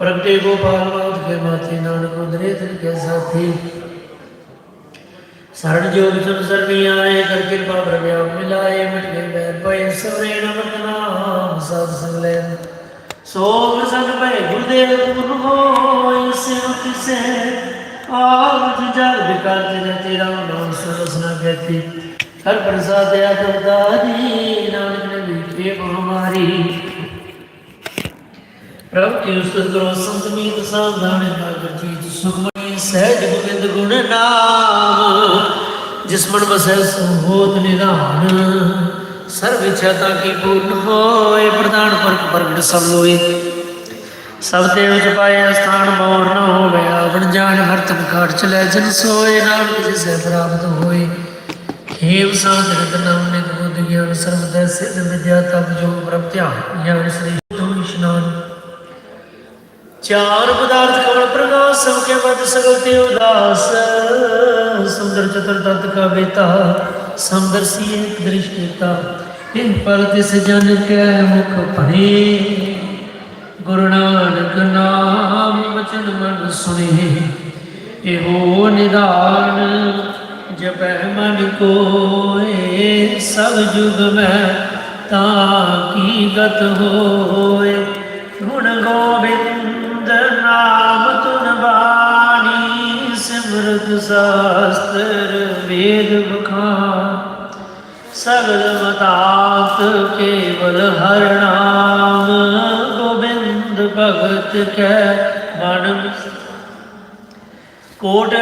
ਪ੍ਰਗਟੇ ਗੋਪਾਲ ਬਾਤ ਕੇ ਮਾਥੇ ਨਾਨਕ ਉਦਰੇ ਤਿਨ ਕੇ ਸਾਥੀ। ਸਰਣ ਜੋਗ ਸੁਨ ਸਰਨੀ ਆਏ ਕਰ ਕਿਰਪਾ ਪ੍ਰਭਿਆ ਮਿਲਾਏ, ਮਿਟ ਗਏ ਬੈਰ ਪਏ ਸਵਰੇ ਨਮਤ ਨਾਮ ਸਾਧ ਸੰਗ ਲੈ ਸੋਗ ਸੰਗ ਭਏ ਗੁਰਦੇਵ ਗੁਰੂ ਹੋਇ ਸਿਵ ਕਿਸੈ ਆਪ ਜਗ ਵਿਕਾਰ ਜਿਨ ਤੇਰਾ ਨਾਮ ਸਰਸਨਾ ਕਹਿਤੀ ਹਰ ਪ੍ਰਸਾਦ ਅਦਰਦਾਰੀ ਨਾਨਕ ਨੇ ਵਿਖੇ ਮਹਾਮਾਰੀ ਪ੍ਰਭ ਕੀ ਉਸਤਤ ਕਰੋ ਸੰਤ ਮੀਤ ਸਾਵਧਾਨ ਨਾਗਰ ਜੀਤ ਸੁਖਮਣੀ ਸਹਿਜ ਗੋਬਿੰਦ ਗੁਣ ਨਾਮ, ਜਿਸ ਮਨ ਵਸੈ ਸੋ ਹੋਤ ਨਿਧਾਨ। ਸਰਵ ਇੱਛਾ ਤਾਂ ਕੀ ਪੂਰਨ ਹੋਏ ਪ੍ਰਦਾਨ ਪਰਕ ਪ੍ਰਗਟ ਸਭ ਲੋਏ। ਸਭ ਤੇ ਉਚ ਪਾਏ ਸਥਾਨ ਮੋਰ ਨ ਹੋਵੇ ਆਵਣ ਜਾਣ ਹਰਤਨ ਘਾਟ ਚਲੇ ਜਨ ਸੋਏ, ਨਾਨਕ ਜਿਸੈ ਪ੍ਰਾਪਤ ਹੋਏ। ਹੇਵ ਸਾਧ ਰਤ ਨਾਮ ਨਿਤ ਗਿਆਨ, ਸਰਬ ਦਾ ਸਿੱਧ ਵਿਦਿਆ ਤਪ ਜੋ ਪ੍ਰਭ ਧਿਆਨ, ਗਿਆਨ ਸ੍ਰੀ ਚਾਰ ਪਦਾਰਥ ਕਵਲ ਪ੍ਰਗਾਸ ਸਭ ਕੇ ਬਦ ਸਗਲ ਤੇ ਉਦਾਸ। ਸੁੰਦਰ ਚਤੁਰ ਤਤ ਕਾ ਵੇਤਾ ਸਮਦਰਸੀ ਇੱਕ ਦ੍ਰਿਸ਼ ਇਹ ਪਰ ਤਿਸ ਜਨ ਕੈ ਮੁਖ ਪੜੇ ਗੁਰੂ ਨਾਨਕ ਨਾਮ ਬਚਨ ਮਨ ਸੁਣੇ ਇਹੋ ਨਿਦਾਨ ਜਪੈ ਮਨ ਕੋਏ, ਸਭ ਜੁਗ ਮੈਂ ਤਾਂ ਕੀ ਗਤ ਹੋਏ। ਗੁਣ ਗੋਬਿੰਦ ਨਾਮ ਤੁਨ ਬਾਣੀ, ਸਿਮਰਤ ਸਾਸਤਰ, ਵੇਦ ਬਖਾਨ ਸਗਲ ਮਤਾਤ ਕੇਵਲ ਹਰ ਨਾਮ, ਗੋਬਿੰਦ ਭਗਤ ਕੈ ਮਨ। ਕੋਟ